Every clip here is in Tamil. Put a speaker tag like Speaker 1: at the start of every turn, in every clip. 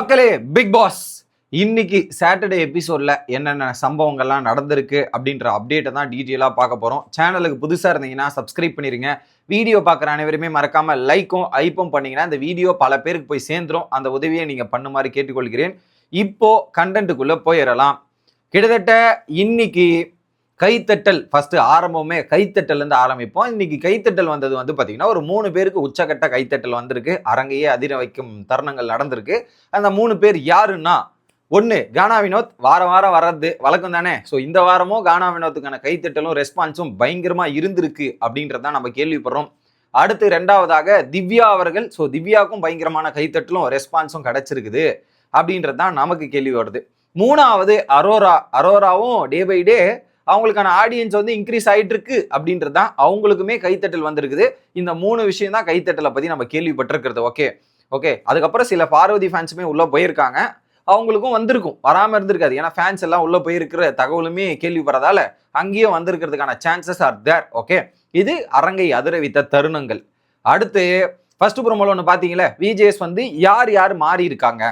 Speaker 1: மக்களே பிக் பாஸ் இன்னைக்கு சாட்டர்டே எபிசோட்ல என்னென்ன சம்பவங்கள்லாம் நடந்திருக்கு அப்படின்ற அப்டேட்டை தான் டீட்டெயிலாக பார்க்க போகிறோம் சேனலுக்கு புதுசாக இருந்தீங்கன்னா சப்ஸ்கிரைப் பண்ணிருங்க. வீடியோ பார்க்குற அனைவருமே மறக்காம லைக்கும் ஐப்பும் பண்ணீங்கன்னா இந்த வீடியோ பல பேருக்கு போய் சேர்ந்துரும். அந்த உதவியை நீங்கள் பண்ணுமாறு கேட்டுக்கொள்கிறேன். இப்போ கண்டென்ட்டுக்குள்ளே போயிடலாம். கிட்டத்தட்ட இன்னைக்கு கைத்தட்டல் ஃபர்ஸ்ட் ஆரம்பமே கைத்தட்டல் இருந்து ஆரம்பிப்போம். இன்னைக்கு கைத்தட்டல் வந்தது வந்து பார்த்தீங்கன்னா ஒரு மூணு பேருக்கு உச்சக்கட்ட கைத்தட்டல் வந்திருக்கு. அரங்கையே அதிர வைக்கும் தருணங்கள் நடந்திருக்கு. அந்த மூணு பேர் யாருன்னா ஒன்று கானா வினோத். வாரம் வாரம் வர்றது வழக்கம் தானே? ஸோ இந்த வாரமும் கானா வினோத்துக்கான கைத்தட்டலும் ரெஸ்பான்ஸும் பயங்கரமாக இருந்திருக்கு அப்படின்றதான் நம்ம கேள்விப்படுறோம். அடுத்து ரெண்டாவதாக திவ்யா அவர்கள். ஸோ திவ்யாவுக்கும் பயங்கரமான கைத்தட்டலும் ரெஸ்பான்ஸும் கிடைச்சிருக்குது அப்படின்றது தான் நமக்கு கேள்வி வருது. மூணாவது அரோரா. அரோராவும் டே பை டே அவங்களுக்கான ஆடியன்ஸ் வந்து இன்க்ரீஸ் ஆகிட்டு இருக்கு அப்படின்றது தான் அவங்களுக்குமே கைத்தட்டல் வந்திருக்குது. இந்த மூணு விஷயம் தான் கைத்தட்டலை பற்றி நம்ம கேள்விப்பட்டிருக்கிறது ஓகே ஓகே அதுக்கப்புறம் சில பார்வதி ஃபேன்ஸுமே உள்ளே போயிருக்காங்க. அவங்களுக்கும் வந்திருக்கும் வராமல் இருந்திருக்காது. ஏன்னா ஃபேன்ஸ் எல்லாம் உள்ளே போயிருக்கிற தகவலுமே கேள்விப்படுறதால அங்கேயும் வந்திருக்கிறதுக்கான சான்சஸ் ஆர் தேர் ஓகே இது அரங்கை அதிரவித்த தருணங்கள். அடுத்து ஃபர்ஸ்ட் ப்ரோமோல ஒன்று பார்த்தீங்களே விஜேஎஸ் வந்து யார் யார் மாறி இருக்காங்க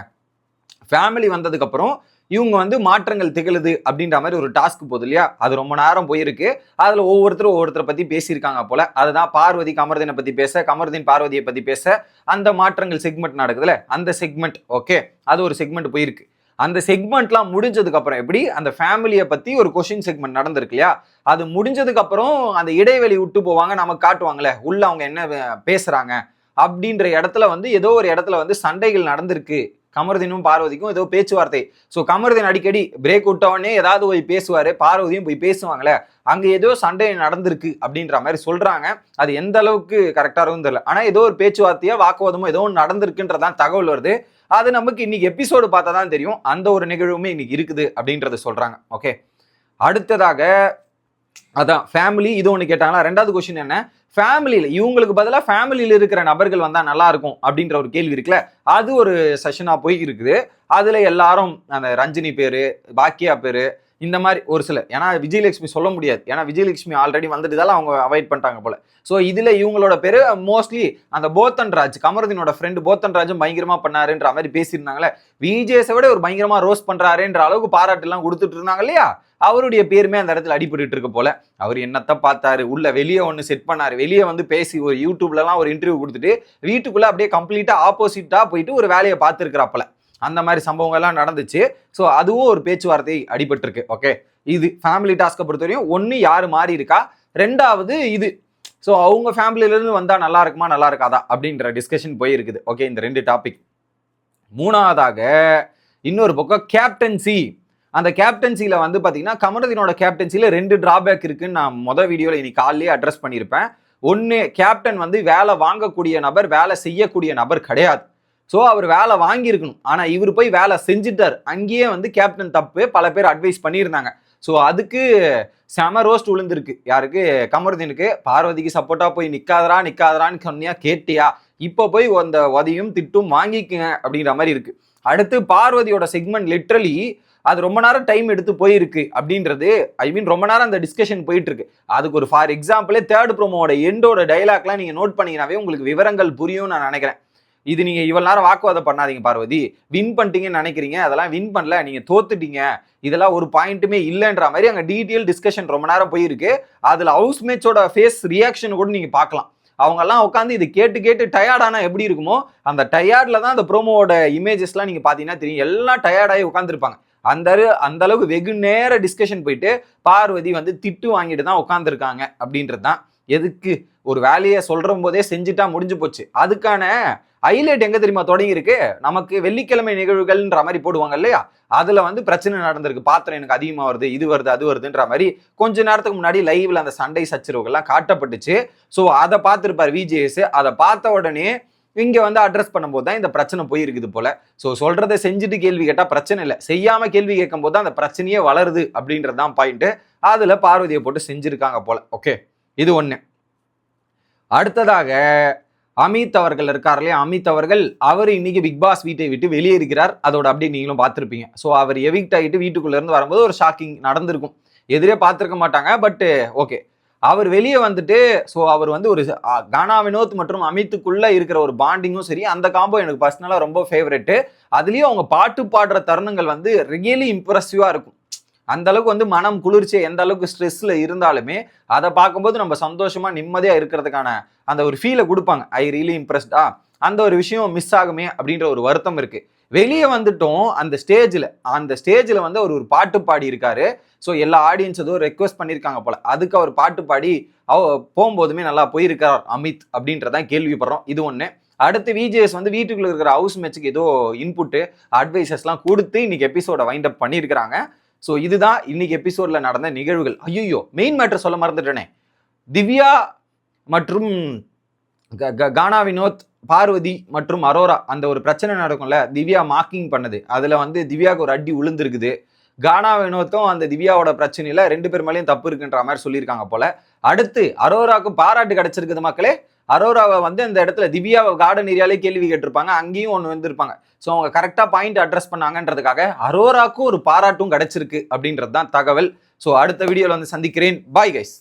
Speaker 1: ஃபேமிலி வந்ததுக்கப்புறம் இவங்க வந்து மாற்றங்கள் திகழுது அப்படின்ற மாதிரி ஒரு டாஸ்க் போகுது இல்லையா? அது ரொம்ப நேரம் போயிருக்கு. அதில் ஒவ்வொருத்தரும் ஒவ்வொருத்தரை பற்றி பேசியிருக்காங்க போல. அதுதான் பார்வதி கமர்தீனை பற்றி பேச கமர்தீன் பார்வதியை பற்றி பேச அந்த மாற்றங்கள் செக்மெண்ட் நடக்குதுல்ல அந்த செக்மெண்ட் ஓகே அது ஒரு செக்மெண்ட் போயிருக்கு. அந்த செக்மெண்ட்லாம் முடிஞ்சதுக்கு அப்புறம் எப்படி? அந்த ஃபேமிலியை பற்றி ஒரு கொஷின் செக்மெண்ட் நடந்திருக்கு இல்லையா? அது முடிஞ்சதுக்கப்புறம் அந்த இடைவெளி விட்டு போவாங்க நமக்கு காட்டுவாங்கல்ல? உள்ள அவங்க என்ன பேசுகிறாங்க அப்படின்ற இடத்துல வந்து ஏதோ ஒரு இடத்துல வந்து சண்டைகள் நடந்திருக்கு. கமருதீனும் பார்வதிக்கும் ஏதோ பேச்சுவார்த்தை. ஸோ கமருதீன் அடிக்கடி பிரேக் விட்டவொடனே ஏதாவது போய் பேசுவாரு பார்வதியும் போய் பேசுவாங்களே. அங்கே ஏதோ சண்டை நடந்திருக்கு அப்படின்ற மாதிரி சொல்றாங்க. அது எந்த அளவுக்கு கரெக்டாக இருக்கும் தெரியல. ஆனால் ஏதோ ஒரு பேச்சுவார்த்தையோ வாக்குவாதமோ ஏதோ ஒன்று நடந்திருக்குன்றதான் தகவல் வருது. அது நமக்கு இன்னைக்கு எபிசோடு பார்த்தா தான் தெரியும். அந்த ஒரு நிகழ்வுமே இன்னைக்கு இருக்குது அப்படின்றத சொல்றாங்க. ஓகே அடுத்ததாக அதான் ஃபேமிலி இது ஒன்று கேட்டாங்களா ரெண்டாவது கொஸ்டின் என்ன? ஃபேமிலியில் இவங்களுக்கு பதிலாக ஃபேமிலியில் இருக்கிற நபர்கள் வந்தால் நல்லா இருக்கும் அப்படின்ற ஒரு கேள்வி இருக்குல்ல? அது ஒரு செஷனாக போய் இருக்குது. அதில் எல்லாரும் அந்த ரஞ்சினி பேர் பாக்கியா பேர் இந்த மாதிரி ஒரு சில ஏன்னா விஜயலட்சுமி சொல்ல முடியாது. ஏன்னா விஜயலட்சுமி ஆல்ரெடி வந்துட்டதால அவங்க அவாய்ட் பண்ணிட்டாங்க போல. ஸோ இதில் இவங்களோட பேர் மோஸ்ட்லி அந்த போத்தன் ராஜ் கமருதீனோட ஃப்ரெண்டு போத்தன் ராஜும் பயங்கரமாக பண்ணாருன்ற மாதிரி பேசியிருந்தாங்களே விஜேஸை விட ஒரு பயங்கரமாக ரோஸ் பண்ணுறாருன்ற அளவுக்கு பாராட்டுலாம் கொடுத்துட்டு இருந்தாங்க இல்லையா? அவருடைய பேருமே அந்த இடத்துல அடிபட்டு இருக்க போல. அவர் என்னத்த பார்த்தாரு? உள்ள வெளியே ஒன்று செட் பண்ணாரு. வெளியே வந்து பேசி ஒரு யூடியூப்லலாம் ஒரு இன்டர்வியூ கொடுத்துட்டு வீட்டுக்குள்ளே அப்படியே கம்ப்ளீட்டாக ஆப்போசிட்டாக போயிட்டு ஒரு வேலையை பார்த்துருக்கிறாப்பல அந்த மாதிரி சம்பவங்கள்லாம் நடந்துச்சு. ஸோ அதுவும் ஒரு பேச்சுவார்த்தை அடிபட்டிருக்கு ஓகே இது ஃபேமிலி டாஸ்க்கை பொறுத்தவரையும் ஒன்று யார் மாறி இருக்கா? ரெண்டாவது இது. ஸோ அவங்க ஃபேமிலியிலேருந்து வந்தால் நல்லா இருக்குமா நல்லா இருக்காதா? அப்படின்ற டிஸ்கஷன் போயிருக்குது ஓகே இந்த ரெண்டு டாபிக் மூணாவதாக இன்னொரு பக்கம் கேப்டன்சி அந்த கேப்டன்சியில் வந்து பார்த்தீங்கன்னா கமரதீனோட கேப்டன்சியில் ரெண்டு டிராபேக் இருக்குன்னு நான் மொதல் வீடியோவில் இன்னைக்கு காலையிலே அட்ரஸ் பண்ணியிருப்பேன். ஒன்று கேப்டன் வந்து வேலை வாங்கக்கூடிய நபர் வேலை செய்யக்கூடிய நபர் கிடையாது. ஸோ அவர் வேலை வாங்கியிருக்கணும். ஆனால் இவர் போய் வேலை செஞ்சுட்டார். அங்கேயே வந்து கேப்டன் தப்பு பல பேர் அட்வைஸ் பண்ணியிருந்தாங்க. ஸோ அதுக்கு செம ரோஸ்ட் விழுந்திருக்கு. யாருக்கு? கமருதீனுக்கு. பார்வதிக்கு சப்போர்ட்டாக போய் நிற்காதரா நிற்காதரான்னு சொன்னியா கேட்டியா? இப்போ போய் அந்த உதவியும் திட்டும் வாங்கிக்குங்க அப்படிங்கிற மாதிரி இருக்குது அடுத்து பார்வதியோட செக்மெண்ட் லிட்ரலி அது ரொம்ப நேரம் டைம் எடுத்து போயிருக்கு அப்படின்றது ஐ மீன் ரொம்ப நேரம் அந்த டிஸ்கஷன் போயிட்டு இருக்கு அதுக்கு ஒரு ஃபார் எக்ஸாம்பிளே தேர்ட் ப்ரோமோட எண்டோட டைலாக்லாம் நீங்கள் நோட் பண்ணீங்கன்னாவே உங்களுக்கு விவரங்கள் புரியும் நான் நினைக்கிறேன். இது நீங்க இவ்வளவு நேரம் வாக்குவாதம் பண்ணாதீங்க பார்வதி. வின் பண்ணிட்டீங்கன்னு நினைக்கிறீங்க. அதெல்லாம் வின் பண்ணல. நீங்க தோத்துட்டீங்க. இதெல்லாம் ஒரு பாயிண்ட்டுமே இல்லைன்ற மாதிரி அங்க டீட்டெயில் டிஸ்கஷன் ரொம்ப நேரம் போயிருக்கு. அதுல ஹவுஸ் மேட்சோட ஃபேஸ் ரியாக்ஷன் கூட நீங்க பார்க்கலாம். அவங்க எல்லாம் உட்காந்து இது கேட்டு கேட்டு டயர்டானா எப்படி இருக்குமோ அந்த டயர்ட்ல தான் அந்த ப்ரோமோவோட இமேஜஸ்லாம் நீங்க பாத்தீங்கன்னா தெரியும். எல்லாம் டயர்டாகி உட்காந்துருப்பாங்க அந்த அந்த அளவுக்கு வெகு நேர டிஸ்கஷன் போயிட்டு பார்வதி வந்து திட்டு வாங்கிட்டு தான் உட்காந்துருக்காங்க அப்படின்றது தான். எதுக்கு? ஒரு வேலையை சொல்கிற போதே செஞ்சுட்டா முடிஞ்சு போச்சு. அதுக்கான ஹைலைட் எங்க தெரியுமா தொடங்கி இருக்கு நமக்கு வெள்ளிக்கிழமை நிகழ்வுகள்ன்ற மாதிரி போடுவாங்க இல்லையா? அதுல வந்து பிரச்சனை நடந்திருக்கு. பாத்திரம் எனக்கு அதிகமா வருது இது வருது அது வருதுன்ற மாதிரி கொஞ்ச நேரத்துக்கு முன்னாடி லைவ்ல அந்த சண்டை சச்சரவுகள்லாம் காட்டப்பட்டுச்சு. ஸோ அதை பார்த்துருப்பார் விஜேஎஸ் அதை பார்த்த உடனே இங்க வந்து அட்ரஸ் பண்ணும்போது தான் இந்த பிரச்சனை போயிருக்குது போல. ஸோ சொல்றதை செஞ்சுட்டு கேள்வி கேட்டா பிரச்சனை இல்லை. செய்யாம கேள்வி கேட்கும் போது தான் அந்த பிரச்சனையே வளருது அப்படின்றது தான் பாயிண்ட் அதுல பார்வதியை போட்டு செஞ்சிருக்காங்க போல. ஓகே இது ஒண்ணு. அடுத்ததாக அமித் அவர்கள் இருக்கார் இல்லையா அமித் அவர்கள் அவர் இன்னைக்கு பிக் பாஸ் வீட்டை விட்டு வெளியே இருக்கிறார். அதோட அப்படியே நீங்களும் பார்த்துருப்பீங்க. ஸோ அவர் எவிக்ட் ஆகிட்டு வீட்டுக்குள்ள இருந்து வரும்போது ஒரு ஷாக்கிங் நடந்திருக்கும். எதிரே பார்த்துருக்க மாட்டாங்க பட்டு ஓகே அவர் வெளியே வந்துட்டு ஸோ அவர் வந்து ஒரு கானா வினோத் மற்றும் அமித்துக்குள்ளே இருக்கிற ஒரு பாண்டிங்கும் சரி அந்த காம்போ எனக்கு பர்சனலாக ரொம்ப ஃபேவரெட்டு அதுலேயும் அவங்க பாட்டு பாடுற தருணங்கள் வந்து ரியலி இம்ப்ரெசிவாக இருக்கும். அந்த அளவுக்கு வந்து மனம் குளிர்ச்சி எந்த அளவுக்கு ஸ்ட்ரெஸ்ல இருந்தாலுமே அதை பார்க்கும்போது நம்ம சந்தோஷமா நிம்மதியா இருக்கிறதுக்கான அந்த ஒரு ஃபீலை கொடுப்பாங்க. ஐ ரியலி இம்ப்ரெஸ்டா அந்த ஒரு விஷயம் மிஸ் ஆகுமே அப்படின்ற ஒரு வருத்தம் இருக்கு. வெளியே வந்துட்டோம் அந்த ஸ்டேஜில் அந்த ஸ்டேஜில் வந்து அவர் ஒரு பாட்டு பாடி இருக்காரு ஸோ எல்லா ஆடியன்ஸ் ஏதோ ரெக்வஸ்ட் பண்ணியிருக்காங்க போல. அதுக்கு அவர் பாட்டு பாடி அவ போகும்போதுமே நல்லா போயிருக்கார் அமித் அப்படின்றதான் கேள்விப்படுறோம். இது ஒன்று அடுத்து விஜிஎஸ் வந்து வீட்டுக்குள்ள இருக்கிற ஹவுஸ் மேட்சுக்கு ஏதோ இன்புட்டு அட்வைசஸ்லாம் கொடுத்து இன்னைக்கு எபிசோட வைண்ட் அப் பண்ணியிருக்கிறாங்க. ஸோ இதுதான் இன்னைக்கு எபிசோடில் நடந்த நிகழ்வுகள். ஐயோ மெயின் மேட்டர் சொல்ல மறந்துட்டேனே. திவ்யா மற்றும் க- க- கானா வினோத் பார்வதி மற்றும் அரோரா அந்த ஒரு பிரச்சனை நடக்கும்ல திவ்யா மார்க்கிங் பண்ணது. அதில் வந்து திவ்யாவுக்கு ஒரு அடி உளுந்துருக்குது. கானா வினோத்தும் அந்த திவ்யாவோட பிரச்சனையில் ரெண்டு பேர் மேலேயும் தப்பு இருக்குன்ற மாதிரி சொல்லியிருக்காங்க போல். அடுத்து அரோராவுக்கு பாராட்டு கிடைச்சிருக்குது மக்களே. அரோராவை வந்து இந்த இடத்துல திவ்யா கார்டன் ஏரியாலே கேள்வி கேட்டிருப்பாங்க. அங்கேயும் ஒன்று வந்திருப்பாங்க. ஸோ அவங்க கரெக்டாக பாயிண்ட் அட்ரஸ் பண்ணாங்கன்றதுக்காக அரோராக்கும் ஒரு பாராட்டும் கிடைச்சிருக்கு அப்படின்றது தான் தகவல். ஸோ அடுத்த வீடியோவில் வந்து சந்திக்கிறேன். Bye guys